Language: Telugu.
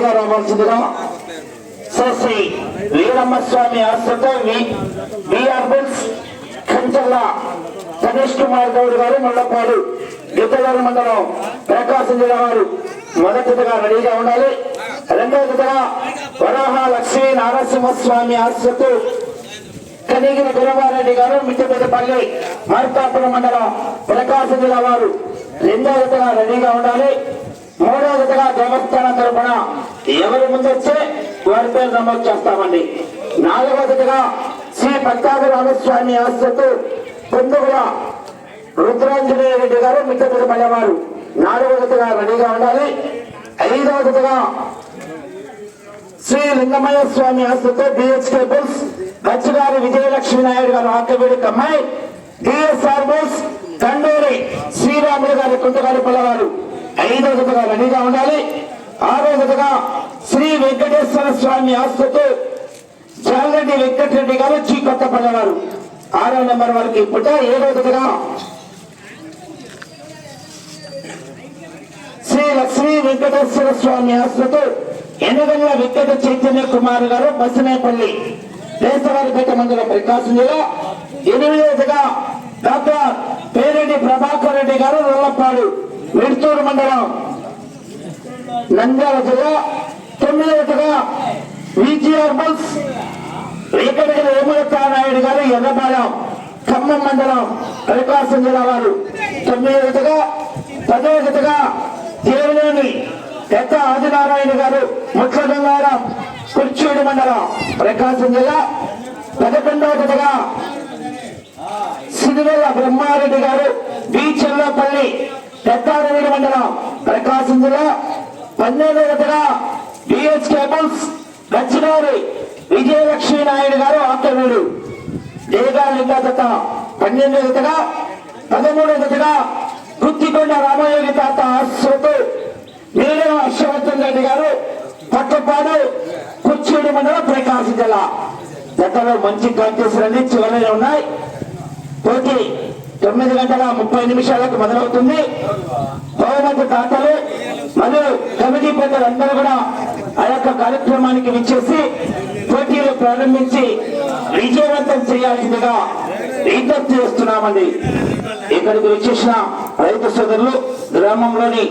రెడీగా రావాల్సిందిగా శ్రీ వీరమ్మ స్వామి ఆశ్రతో విఆర్ బుల్స్ గణేష్ కుమార్ గౌడ్ గారు ముళ్ళపాడు గిద్దలూరు మండలం ప్రకాశం జిల్లా వారు మొదటిగా రెడీగా ఉండాలి. రెండవదిగా వరాహ లక్ష్మీ నారసింహస్వామి ఆశ్రతో కనిగిన గురవారెడ్డి గారు మిట్టపల్లి మార్కాపురం మండలం ప్రకాశం జిల్లా వారు రెండవదిగా రెడీగా ఉండాలి. మూడో జతగా దేవస్థానం తరపున ఎవరు ముందొచ్చే వారి పేరు నమోదు చేస్తామండి. నాలుగో జతగా శ్రీ పట్టాభి రామస్వామి ఆశ్రతు పొందుగుల రుద్రాంజనేయ రెడ్డి గారు మిట్టపల్లి పడేవారు నాలుగో రెడీగా ఉండాలి. ఐదవ జతగా శ్రీ లింగమయ్య స్వామి ఆస్తుతో బిహెచ్ బుల్స్ బచ్చగారి విజయలక్ష్మి నాయుడు గారు ఆకబేడి కమ్మాయి డిఎస్ఆర్ బుల్స్ తండూరి శ్రీరాములు గారి కుంటగారి పిల్లవారు. ఐదో జతగా రెడీగా ఉండాలి. ఆ రోజుగా శ్రీ వెంకటేశ్వర స్వామి ఆస్తుతో చాలరెడ్డి వెంకటరెడ్డి గారు చీ కొత్త ఆరో నెంబర్ వారికి పుట్ట ఏ రోజుగా శ్రీ లక్ష్మీ వెంకటేశ్వర స్వామి ఆస్తుతో ఎనగల్ల వెంకట చైతన్య కుమార్ గారు బసనేపల్లి దేశవారిపేట మండలం ప్రకాశం జిల్లా. ఎనిమిదవదిగా డాక్టర్ పేరెడ్డి ప్రభాకర్ రెడ్డి గారు రొల్లపాడు. విడుతూరు మండలం నంద్యాల జిల్లా తొమ్మిదవదిగా విజిఆర్ బస్ వెంకటగిరి వేములతా నాయుడు గారు ఎర్రపాలెం ఖమ్మం మండలం ప్రకాశం జిల్లా వారు. తొమ్మిదవదిగా పదవదిగా దేవినేని పెద్ద ఆదినారాయణ గారు ముట్ల గంగారం కుర్చూడు మండలం ప్రకాశం జిల్లా. పదకొండవ జతగా సిరివెల్ల బ్రహ్మారెడ్డి గారు బి చెల్లపల్లి పెద్దారెడ్డి మండలం ప్రకాశం జిల్లా పన్నెండు జతగా బిహెచ్ కేబుల్స్ గచ్చినూరి విజయలక్ష్మీ నాయుడు గారు ఆకర్ణుడు దేగాల లింగా పన్నెండు ఎదుటగా పదమూడు పదమూడవ గుత్తికొండ రామయోగి తాత ఆశ్రతో నీలం హర్షవర్ధన్ రెడ్డి గారు పక్కపాడు కుచ్చూడి మండలం ప్రకాశం జిల్లా. జతలో మంచి కాంటెస్ట్ అన్ని చివరిలో ఉన్నాయి. పోటీ తొమ్మిది గంటల ముప్పై నిమిషాలకు మొదలవుతుంది. బహుమతి దాతలు మరియు కమిటీ పెద్దలు అందరూ కూడా ఆ యొక్క కార్యక్రమానికి విచ్చేసి పోటీలు ప్రారంభించి విజయవంతం చేయాల్సిందిగా విజ్ఞప్తి చేస్తున్నామండి. ఇక్కడికి విచ్చేసిన రైతు సోదరులు గ్రామంలోని